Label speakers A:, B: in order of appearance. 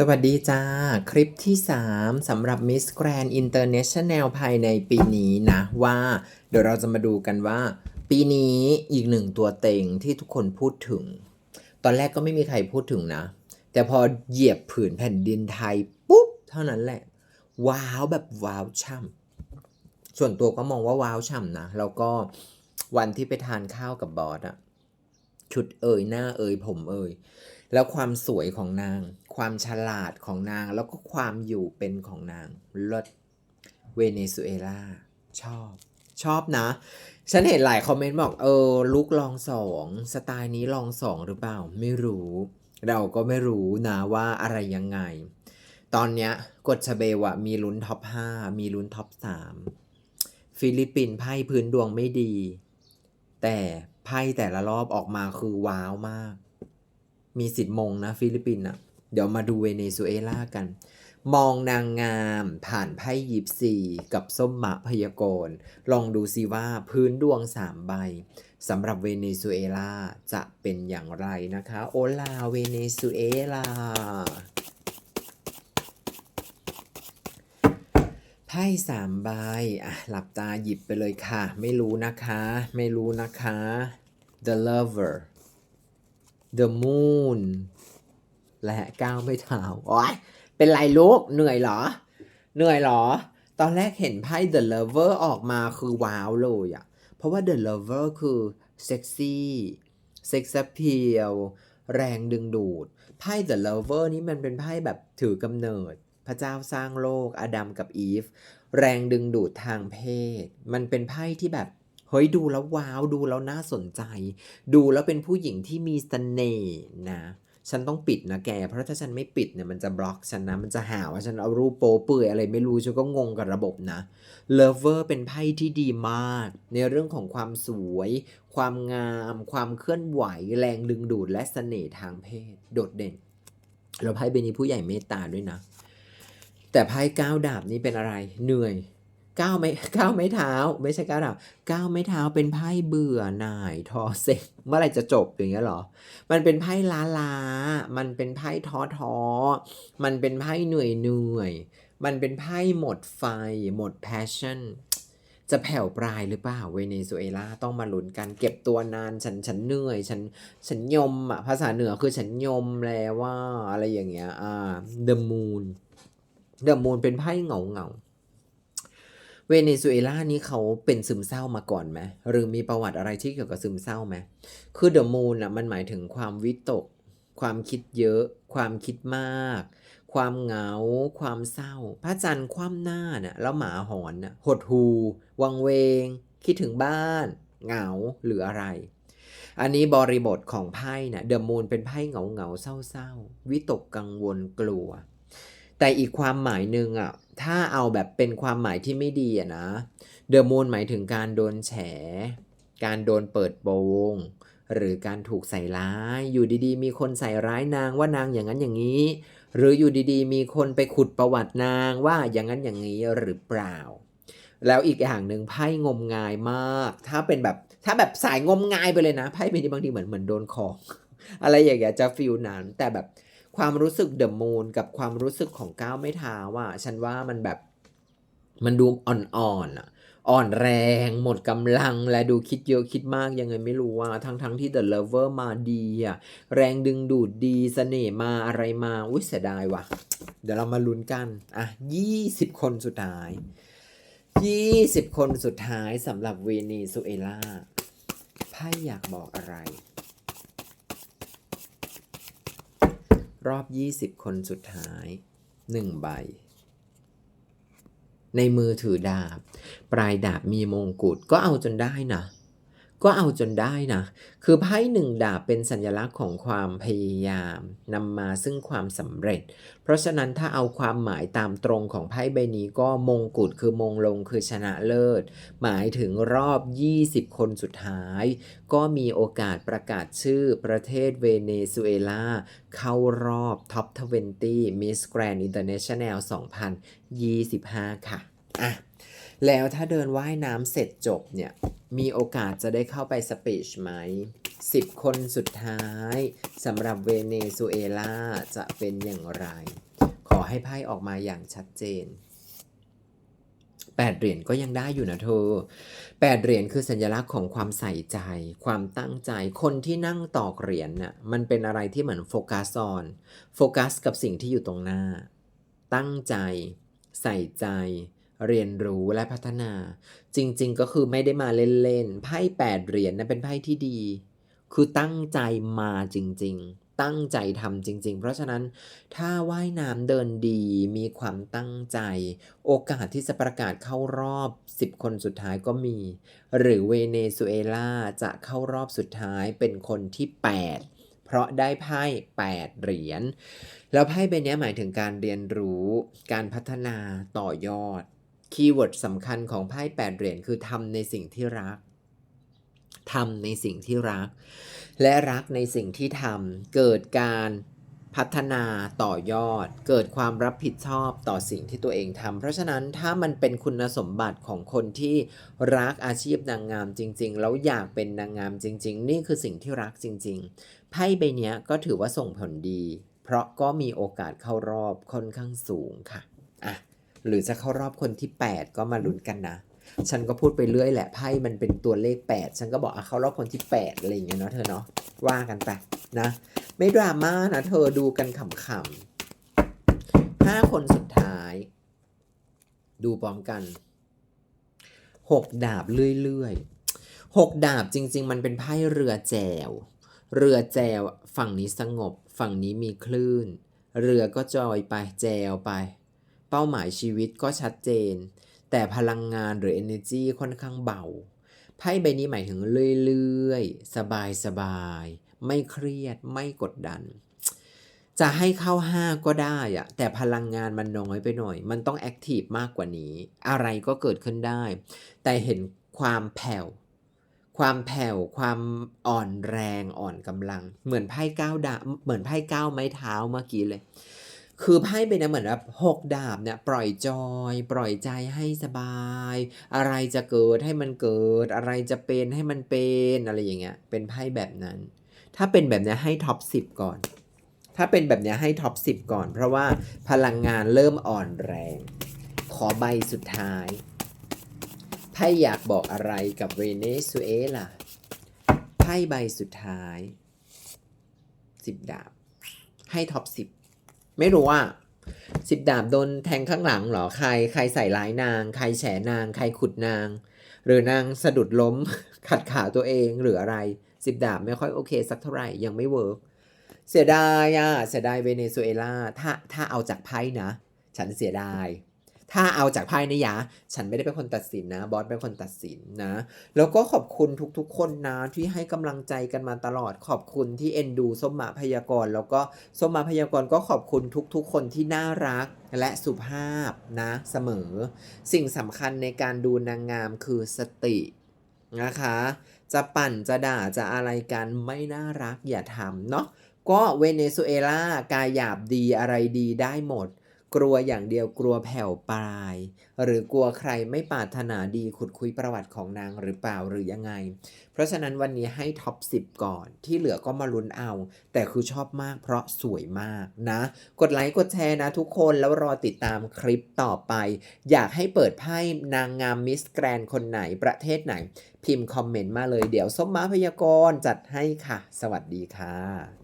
A: สวัสดีจ้า คลิปที่ 3สำหรับ Miss Grand International ภายในปีนี้นะว่า เดี๋ยวเราจะมาดูกันว่า ปีนี้อีกหนึ่งตัวเต็งที่ทุกคนพูดถึง ตอนแรกก็ไม่มีใครพูดถึงนะ แต่พอเหยียบผืนแผ่นดินไทย ปุ๊บ เท่านั้นแหละ ว้าวแบบว้าวช่ำส่วนตัวก็มองว่าว้าวช่ำนะ แล้วก็วันที่ไปทานข้าวกับบอสอะชุดเอ่ยหน้าเอ่ยผมเอ่ยแล้วความสวยของนาง ความฉลาดของนาง แล้วก็ความอยู่เป็นของนางลิศเวเนซุเอลาชอบชอบนะ ฉันเห็นหลายคอมเมนต์บอก เออ ลุกลองสองสไตล์นี้ลองสองหรือเปล่า ไม่รู้ เราก็ไม่รู้นะว่าอะไรยังไง ตอนเนี้ยกดชเบวะมีลุ้นท็อป 5 มีลุ้นท็อป 3 ฟิลิปปินส์ไพ่พื้นดวงไม่ดี แต่ไพ่แต่ละรอบออกมาคือว้าวมาก มีสิทธิ์มงนะฟิลิปปินส์อะ เดี๋ยวมาดูเวเนซุเอลากัน มองนางงามผ่านไพ่ยิปซีกับส้มหมะพยากรณ์ลองดูซิว่าพื้นดวงสามใบสำหรับเวเนซุเอลาจะเป็นอย่างไรนะคะ โอลาเวเนซุเอลาไพ่สามใบอะหลับตาหยิบไปเลยค่ะ ไม่รู้นะคะ ไม่รู้นะคะ The Lover The Moon และก้าวไม่เท้าโอ๊ยเป็นไรลูกเหนื่อยเหรอ เหนื่อยเหรอ ตอนแรกเห็นไพ่ The Lover ออกมาคือว้าวเลยอะเพราะว่า The Lover คือเซ็กซี่เซ็กซ์เพียวแรงดึงดูด ไพ่ The Lover นี่มันเป็นไพ่แบบถือกำเนิด พระเจ้าสร้างโลกอดัมกับอีฟ แรงดึงดูดทางเพศ มันเป็นไพ่ที่แบบ เฮ้ยดูแล้วว้าว ดูแล้วน่าสนใจ ดูแล้วเป็นผู้หญิงที่มีเสน่ห์นะ ฉันต้องปิดนะแก เพราะถ้าฉันไม่ปิดเนี่ยมันจะบล็อกฉันนะ มันจะหาว่าฉันเอารูปโป๊เปื่อยอะไรไม่รู้ฉันก็งงกับระบบนะ Lover เป็นไพ่ที่ดีมาก ในเรื่องของความสวย ความงาม ความเคลื่อนไหว แรงดึงดูดและเสน่ห์ทางเพศ โดดเด่นแล้วไพ่ใบนี้ผู้ใหญ่เมตตาด้วยนะ แต่ไพ่ก้าวดาบนี้เป็นอะไรเหนื่อย ก้าวไม่ก้าวไม่เท้า ไม่ใช่ก้าวดาก้าวไม่เท้าเป็นไพ่เบื่อหน่ายทอเซ็งเมื่อไรจะจบอย่างเงี้ยเหรอ มันเป็นไพ่ล้าลามันเป็นไพ่ท้อท้อมันเป็นไพ่เหนื่อยเหนื่อยมันเป็นไพ่หมดไฟ หมด passion จะแผ่วปลายหรือเปล่าเวเนซุเอลาต้องมาลุ้นกันเก็บตัวนานฉันฉันเหนื่อย ฉันฉันยมอะภาษาเหนือคือฉันยมแล้วว่าอะไรอย่างเงี้ยอ่า The Moon The Moon เป็นไพ่เหงาเหงา เวเนซุเอลานี่เขาเป็นซึมเศร้ามาก่อนไหมหรือมีประวัติอะไรที่เกี่ยวกับซึมเศร้าไหมคือ The Moon อะมันหมายถึงความวิตก ความคิดเยอะ ความคิดมาก ความเหงา ความเศร้า พระจันทร์คว่ำหน้าเนี่ยแล้วหมาหอนน่ะหดหูวังเวง คิดถึงบ้าน เหงาหรืออะไร อันนี้บริบทของไพ่เนี่ยเดอะมูนเป็นไพ่เหงาเหงาเศร้าเศร้าวิตกกังวลกลัว แต่อีกความหมายหนึ่งอะ ถ้าเอาแบบเป็นความหมายที่ไม่ดีอะนะเดอะมูนหมายถึงการโดนแฉ การโดนเปิดโปง หรือการถูกใส่ร้าย อยู่ดีๆ มีคนใส่ร้ายนางว่านางอย่างนั้นอย่างนี้ หรืออยู่ดีๆ มีคนไปขุดประวัตินางว่าอย่างนั้นอย่างนี้หรือเปล่า แล้วอีกอย่างหนึ่งไพ่งมงายมาก ถ้าเป็นแบบถ้าแบบสายงมงายไปเลยนะไพ่เป็นบางทีเหมือนเหมือนโดนของ อะไรอย่างเงี้ยจะฟิลนั้นแต่แบบ ความรู้สึกเดอะมูนกับความรู้สึกของก้าวไม่เท้าว่าฉันว่ามันแบบมันดูอ่อนๆอะอ่อนแรงหมดกำลังและดูคิดเยอะคิดมากยังไงไม่รู้ว่าทั้งทั้งที่ The Lover มาดีอะแรงดึงดูดดีเสน่ห์มาอะไรมา อุ้ยเสียดายว่ะ เดี๋ยวเรามาลุ้นกัน อะ 20 คนสุดท้าย 20 คนสุดท้ายสำหรับเวเนซุเอลาไพ่อยากบอกอะไร รอบ 20 คนสุดท้าย 1 ใบ ในมือถือดาบ ปลายดาบมีมงกุฎก็เอาจนได้นะ ก็เอาจนได้นะ คือไพ่หนึ่งดาบเป็นสัญลักษณ์ของความพยายามนำมาซึ่งความสำเร็จ เพราะฉะนั้นถ้าเอาความหมายตามตรงของไพ่ใบนี้ก็มงกุฎคือมงลงคือชนะเลิศ หมายถึงรอบ 20 คนสุดท้าย ก็มีโอกาสประกาศชื่อประเทศเวเนซุเอลา เข้ารอบท็อป 20 Miss Grand International 2025 ค่ะ อะแล้วถ้าเดินว่ายน้ำเสร็จจบเนี่ย มีโอกาสจะได้เข้าไปสเปชไหม 10 คนสุดท้ายสำหรับเวเนซุเอลาจะเป็นอย่างไร ขอให้ไพ่ออกมาอย่างชัดเจนแปดเหรียญก็ยังได้อยู่นะเธอแปดเหรียญคือสัญลักษณ์ของความใส่ใจ ความตั้งใจ คนที่นั่งตอกเหรียญน่ะ มันเป็นอะไรที่เหมือนโฟกัสออน โฟกัสกับสิ่งที่อยู่ตรงหน้า ตั้งใจ ใส่ใจ เรียนรู้และพัฒนา จริงๆ ก็คือไม่ได้มาเล่นๆไพ่แปดเหรียญนะเป็นไพ่ที่ดี คือตั้งใจมาจริง ๆตั้งใจทำจริง ๆ เพราะฉะนั้นถ้าว่ายน้ำเดินดีมีความตั้งใจ โอกาสที่จะประกาศเข้ารอบ 10 คนสุดท้ายก็มี หรือเวเนซุเอลาจะเข้ารอบสุดท้ายเป็นคนที่ 8 เพราะได้ไพ่ 8 เหรียญ แล้วไพ่ใบเนี้ยหมายถึงการเรียนรู้ การพัฒนาต่อยอด คีย์เวิร์ดสำคัญของไพ่8เหรียญคือทำในสิ่งที่รักทำในสิ่งที่รัก และรักในสิ่งที่ทำเกิดการพัฒนาต่อยอด เกิดความรับผิดชอบต่อสิ่งที่ตัวเองทำเพราะฉะนั้นถ้ามันเป็นคุณสมบัติของคนที่รักอาชีพนางงามจริง ๆ แล้วอยากเป็นนางงามจริง ๆ นี่คือสิ่งที่รักจริง ๆ ไพ่ใบเนี้ยก็ถือว่าส่งผลดี เพราะก็มีโอกาสเข้ารอบค่อนข้างสูงค่ะอะ หรือจะเข้ารอบคนที่ 8 ก็มาลุ้นกันนะ ฉันก็พูดไปเรื่อยแหละไพ่มันเป็นตัวเลข 8 ฉันก็บอกอะเข้ารอบคนที่ 8 อะไรอย่างเงี้ยเนาะเธอเนาะว่ากันไปนะ ไม่ดราม่านะเธอดูกันขำๆห้าคนสุดท้าย ดูพร้อมกันหกดาบเรื่อยๆหกดาบจริง ๆ มันเป็นไพ่เรือแจว เรือแจวฝั่งนี้สงบ ฝั่งนี้มีคลื่น เรือก็จอยไปแจวไป ป้าหมายชีวิตก็ชัดเจน แต่พลังงานหรือ energy ค่อนข้างเบา ไพ่ใบนี้หมายถึงเรื่อยๆ สบายๆไม่เครียดไม่กดดัน จะให้เข้า5ก็ได้อะแต่พลังงานมันน้อยไปหน่อย มันต้องแอคทีฟมากกว่านี้ อะไรก็เกิดขึ้นได้ แต่เห็นความแผ่วความแผ่วความอ่อนแรงอ่อนกำลัง เหมือนไพ่ก้าวดาเหมือนไพ่ก้าวไม้เท้าเมื่อกี้เลย คือไพ่เป็นเหมือนแบบหกดาบเนี่ยปล่อยจอย ปล่อยใจให้สบาย อะไรจะเกิดให้มันเกิด อะไรจะเป็นให้มันเป็นอะไรอย่างเงี้ย เป็นไพ่แบบนั้น ถ้าเป็นแบบเนี้ยให้ท็อปสิบก่อน ถ้าเป็นแบบเนี้ยให้ท็อปสิบก่อน เพราะว่าพลังงานเริ่มอ่อนแรง ขอใบสุดท้ายไพ่อยากบอกอะไรกับเวเนซุเอลาไพ่ใบสุดท้ายสิบดาบ ให้ท็อปสิบ ไม่รู้ว่าสิบดาบโดนแทงข้างหลังเหรอใคร ใครใส่ร้ายนาง ใครแฉนาง ใครขุดนาง หรือนางสะดุดล้ม ขัดขาตัวเองหรืออะไรสิบดาบไม่ค่อยโอเค สักเท่าไหร่ยังไม่เวิร์กเสียดายอะเสียดายเวเนซุเอลาถ้าถ้าเอาจากไพ่นะ ฉันเสียดาย ถ้าเอาจากไพ่นะยะฉันไม่ได้เป็นคนตัดสินนะ บอสเป็นคนตัดสินนะ แล้วก็ขอบคุณทุกๆ คนนะ ที่ให้กำลังใจกันมาตลอด ขอบคุณที่เอ็นดูส้มมาพยากร แล้วก็ส้มมาพยากรก็ขอบคุณทุกๆ คนที่น่ารักและสุภาพนะเสมอ สิ่งสำคัญในการดูนางงามคือสตินะคะ จะปั่นจะด่าจะอะไรกันไม่น่ารักอย่าทำเนาะก็เวเนซุเอลากายหยาบดีอะไรดีได้หมด กลัวอย่างเดียวกลัวแผ่วปลาย หรือกลัวใครไม่ปรารถนาดีขุดคุยประวัติของนางหรือเปล่าหรือยังไง เพราะฉะนั้นวันนี้ให้ท็อป 10 ก่อนที่เหลือก็มาลุ้นเอา แต่คือชอบมากเพราะสวยมากนะ กดไลค์กดแชร์นะทุกคนแล้วรอติดตามคลิปต่อไป อยากให้เปิดไพ่นางงามมิสแกรนคนไหนประเทศไหน พิมพ์คอมเมนต์มาเลยเดี๋ยวส้มม้าพยากรณ์จัดให้ค่ะ สวัสดีค่ะ